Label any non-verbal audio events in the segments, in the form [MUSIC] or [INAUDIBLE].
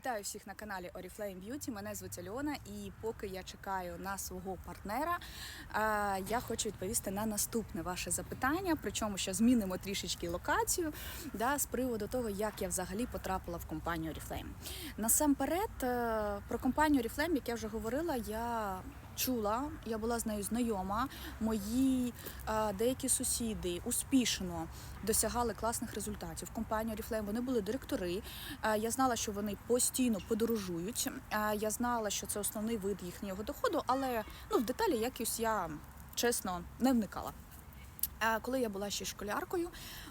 Вітаю всіх на каналі Oriflame Beauty. Мене звуть Альона, і поки я чекаю на свого партнера, е, я хочу відповісти на наступне ваше запитання. Причому що змінимо трішечки локацію да, з приводу того, як я взагалі потрапила в компанію Oriflame. Насамперед, е, про компанію Oriflame, як я вже говорила, я чула, я була з нею знайома. Мої е, деякі сусіди успішно досягали класних результатів. В компанії Oriflame вони були директори. Е, Я знала, що вони постійно подорожують. Е, Я знала, що це основний вид їхнього доходу, але ну в деталі якось я чесно не вникала. Е, Коли я була ще школяркою,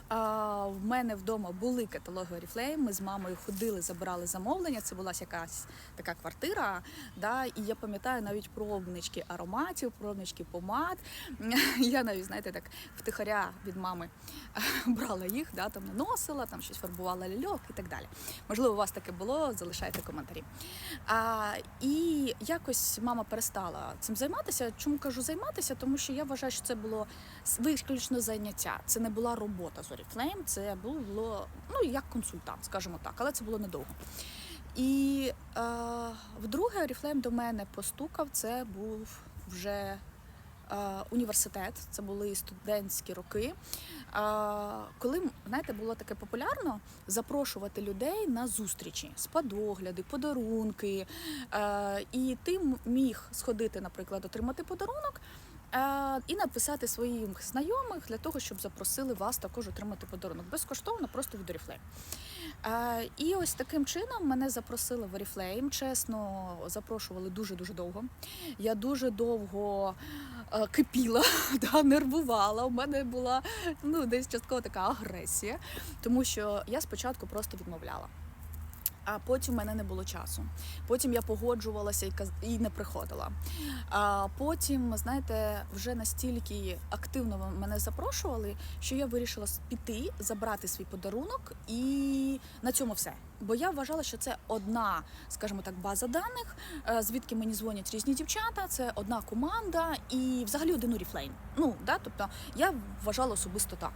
в мене вдома були каталоги Oriflame, Ми з мамою ходили, забирали замовлення. Це була якась така квартира. Да, і я пам'ятаю навіть пробнички ароматів, пробнички помад. [LAUGHS] Я навіть, знаєте, так втихаря від мами [LAUGHS] брала їх, да, там наносила, там щось фарбувала ляльок і так далі. Можливо, у вас таке було, залишайте коментарі. А, і якось мама перестала цим займатися. Чому кажу займатися? Тому що я вважаю, що це було виключно заняття. Це не була робота з Oriflame, це було ну як консультант, скажімо так, але це було недовго. І е, вдруге Oriflame до мене постукав. Це був вже е, університет, це були студентські роки. Е, коли знаєте, було таке популярно запрошувати людей на зустрічі, спадогляди, подарунки. Е, і ти міг сходити, наприклад, отримати подарунок. Е, І написати своїм знайомих для того, щоб запросили вас також отримати подарунок безкоштовно, просто від Oriflame. Е, І ось таким чином мене запросили в Oriflame. Чесно, запрошували дуже дуже довго. Я дуже довго е, кипіла, [LAUGHS] да, нервувала. У мене була ну десь частково така агресія, тому що я спочатку просто відмовляла. А потім в мене не було часу. Потім я погоджувалася і і не приходила. А потім, знаєте, вже настільки активно мене запрошували, що я вирішила піти, забрати свій подарунок, і на цьому все. Бо я вважала, що це одна, скажімо так, база даних, е, звідки мені дзвонять різні дівчата, це одна команда і взагалі один Oriflame. Ну да, тобто я вважала особисто так.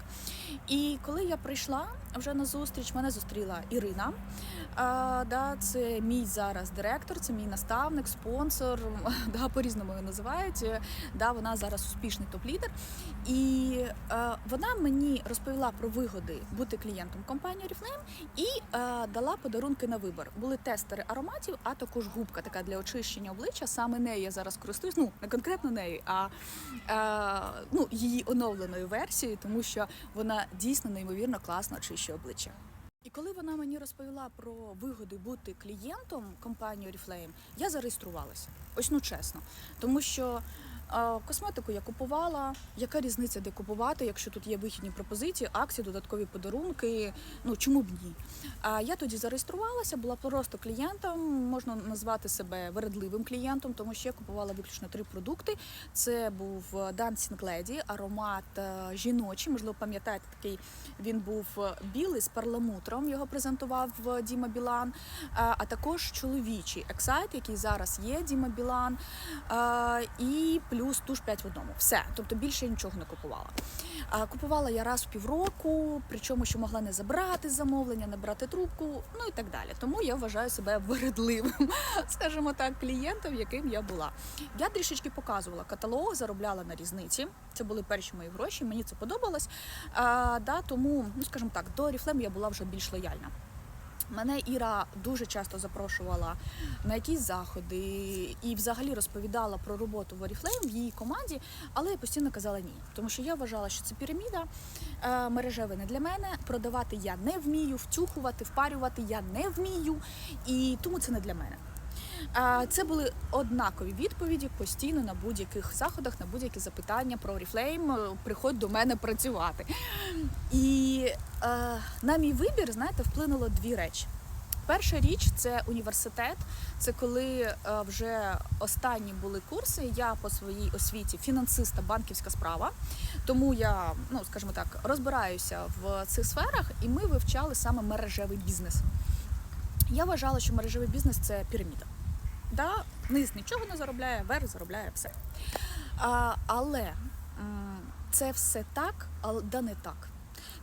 І коли я прийшла вже на зустріч, мене зустріла Ірина. А, да, це мій зараз директор, це мій наставник, спонсор. [LAUGHS] Да, по-різному його називають. Да, вона зараз успішний топ-лідер. І е, вона мені розповіла про вигоди бути клієнтом компанії Oriflame і е, дала подарунки на вибір. Були тестери ароматів, а також губка така для очищення обличчя. Саме нею я зараз користуюсь. Ну не конкретно нею, а е, ну, її оновленою версією, тому що вона дійсно неймовірно класно очищує обличчя. І коли вона мені розповіла про вигоди бути клієнтом компанії Oriflame, я зареєструвалася. Ось ну чесно. Тому що косметику я купувала. Яка різниця, де купувати, якщо тут є вихідні пропозиції, акції, додаткові подарунки? Ну чому б ні? Я тоді зареєструвалася, була просто клієнтом. Можна назвати себе вередливим клієнтом, тому що я купувала виключно три продукти. Це був Dancing Lady, аромат е, жіночий. Можливо, пам'ятаєте такий. Він був білий з перламутром. Його презентував е, Діма Білан. А також чоловічий ексайт, який зараз є Діма Білан. І плюс туш 5 в одному. Все. Тобто більше я нічого не купувала. А, купувала я раз в півроку, причому що могла не забрати замовлення, не брати трубку, ну і так далі. Тому я вважаю себе вередливим, [LAUGHS] скажімо так, клієнтом, яким я була. Я трішечки показувала каталог, заробляла на різниці. Це були перші мої гроші. Мені це подобалось. А, да, тому, ну скажімо так, до Oriflame я була вже більш лояльна. Мене Іра дуже часто запрошувала на якісь заходи і взагалі розповідала про роботу в Oriflame в її команді, але я постійно казала ні, тому що я вважала, що це піраміда, е, мережеве не для мене. Продавати я не вмію, втюхувати, впарювати я не вмію, і тому це не для мене. Це були однакові відповіді постійно на будь-яких заходах, на будь-які запитання про Oriflame. е, Приходь до мене працювати. І е, на мій вибір, знаєте, вплинуло дві речі. Перша річ це університет. Це коли е, вже останні були курси. Я по своїй освіті фінансиста, банківська справа. Тому я, ну скажімо так, розбираюся в цих сферах, і ми вивчали саме мережевий бізнес. Я вважала, що мережевий бізнес це піраміда. Да, низ нічого не заробляє, верх заробляє все. А, але це все так, але да не так.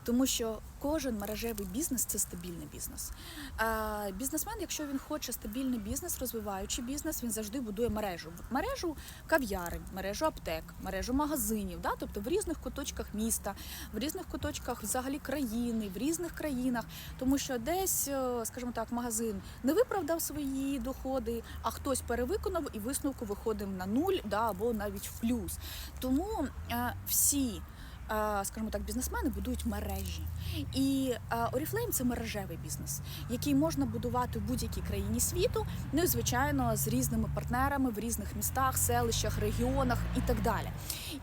Тому що кожен мережевий бізнес це стабільний бізнес. Е, Бізнесмен, якщо він хоче стабільний бізнес, розвиваючий бізнес, він завжди будує мережу. Мережу кав'ярень, мережу аптек, мережу магазинів, да? тобто в різних куточках міста, в різних куточках взагалі країни, в різних країнах, тому що десь, е, скажімо так, магазин не виправдав свої доходи, а хтось перевиконав і висновку виходив на нуль, да, або навіть в плюс. Тому е, всі. Скажімо так, бізнесмени будують мережі, і Oriflame – це мережевий бізнес, який можна будувати в будь-якій країні світу, ну і звичайно з різними партнерами в різних містах, селищах, регіонах і так далі.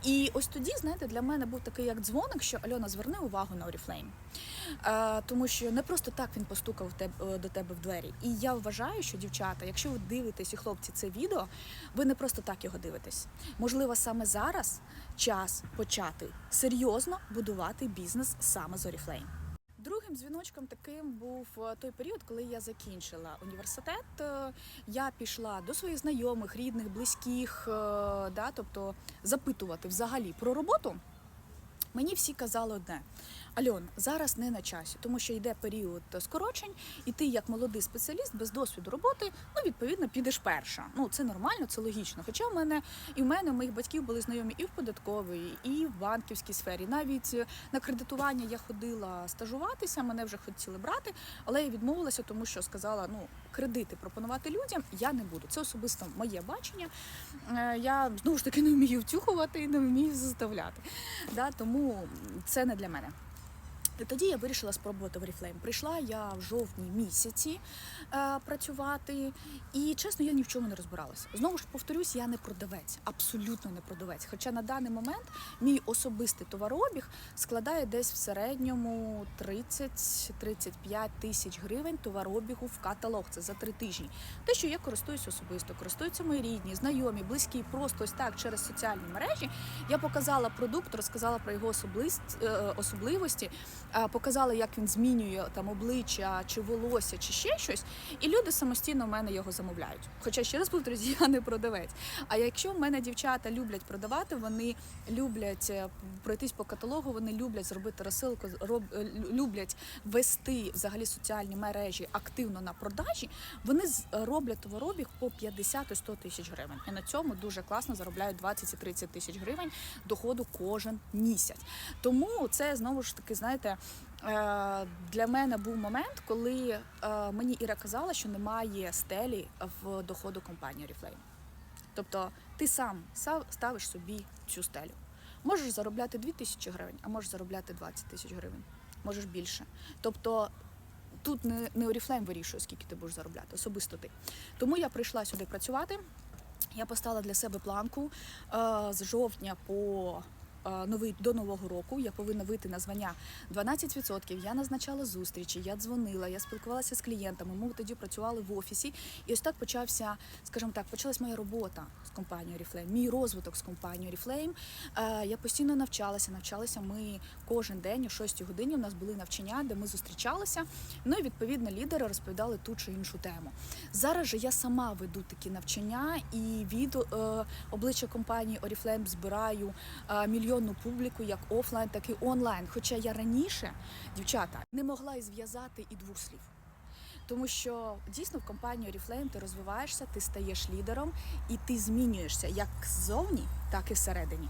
І ось тоді, знаєте, для мене був такий як дзвоник, що Альона, зверни увагу на Oriflame. Тому що не просто так він постукав е, до тебе в двері. І я вважаю, що дівчата, якщо ви дивитесь і хлопці це відео, ви не просто так його дивитесь. Можливо, саме зараз час почати серйозно будувати бізнес саме з Oriflame. Другим дзвіночком таким був е, той період, коли я закінчила університет. Е, Я пішла до своїх знайомих, рідних, близьких, е, да, тобто запитувати взагалі про роботу. Мені всі казали одне: Альон, зараз не на часі, тому що йде період скорочень, і ти, як молодий спеціаліст, без досвіду роботи, ну відповідно підеш перша. Ну це нормально, це логічно. Хоча в мене і в мене, моїх батьків були знайомі і в податковій, і в банківській сфері. Навіть на кредитування я ходила стажуватися, мене вже хотіли брати, але я відмовилася, тому що сказала: ну кредити пропонувати людям я не буду. Це особисто моє бачення. Е, Я знову ж таки не вмію втюхувати і не вмію заставляти. Да, тому це не для мене. І тоді я вирішила спробувати в Oriflame. Прийшла я в жовтні місяці е, працювати, і чесно, я ні в чому не розбиралася. Знову ж повторюсь, я не продавець, абсолютно не продавець. Хоча на даний момент мій особистий товарообіг складає десь в середньому 30-35 тисяч гривень товарообігу в каталог. Це за три тижні. Те, що я користуюсь особисто, користуються мої рідні, знайомі, близькі, просто ось так через соціальні мережі. Я показала продукт, розказала про його е, особливості, е, показала, як він змінює там обличчя чи волосся, чи ще щось. І люди самостійно в мене його замовляють. Хоча ще раз повторюсь, [LAUGHS] я не продавець. А якщо в мене дівчата люблять продавати, вони люблять е, пройтись по каталогу, вони люблять зробити розсилку, роб, е, люблять вести взагалі соціальні мережі активно на продажі, вони роблять товаробіг по 50 і 100 тисяч гривень. І на цьому дуже класно заробляють 20 і 30 тисяч гривень доходу кожен місяць. Тому це знову ж таки, знаєте. Е, Для мене був момент, коли е, мені Іра казала, що немає стелі в доходу компанії Oriflame. Тобто ти сам са- ставиш собі цю стелю. Можеш заробляти 2 тисячі гривень, а можеш заробляти 20 тисяч гривень, можеш більше. Тобто тут не, не Oriflame вирішує, скільки ти будеш заробляти, особисто ти. Тому я прийшла сюди працювати. Я поставила для себе планку е, з жовтня по новий до нового року. Я повинна вийти на звання 12%. Я назначала зустрічі, я дзвонила, я спілкувалася з клієнтами. Ми тоді працювали в офісі, і ось так почався, скажімо так, почалась моя робота з компанією Oriflame, мій розвиток з компанією Oriflame. Е, Я постійно навчалася. Навчалися ми кожен день о 6 годині. У нас були навчання, де ми зустрічалися. Ну і відповідно лідери розповідали ту чи іншу тему. Зараз же я сама веду такі навчання і від е, обличчя компанії Oriflame збираю е, мільйонну публіку як офлайн, так і онлайн. Хоча я раніше, дівчата, не могла і зв'язати і двох слів. Тому що дійсно в компанії Oriflame ти розвиваєшся, ти стаєш лідером і ти змінюєшся як ззовні, так і всередині.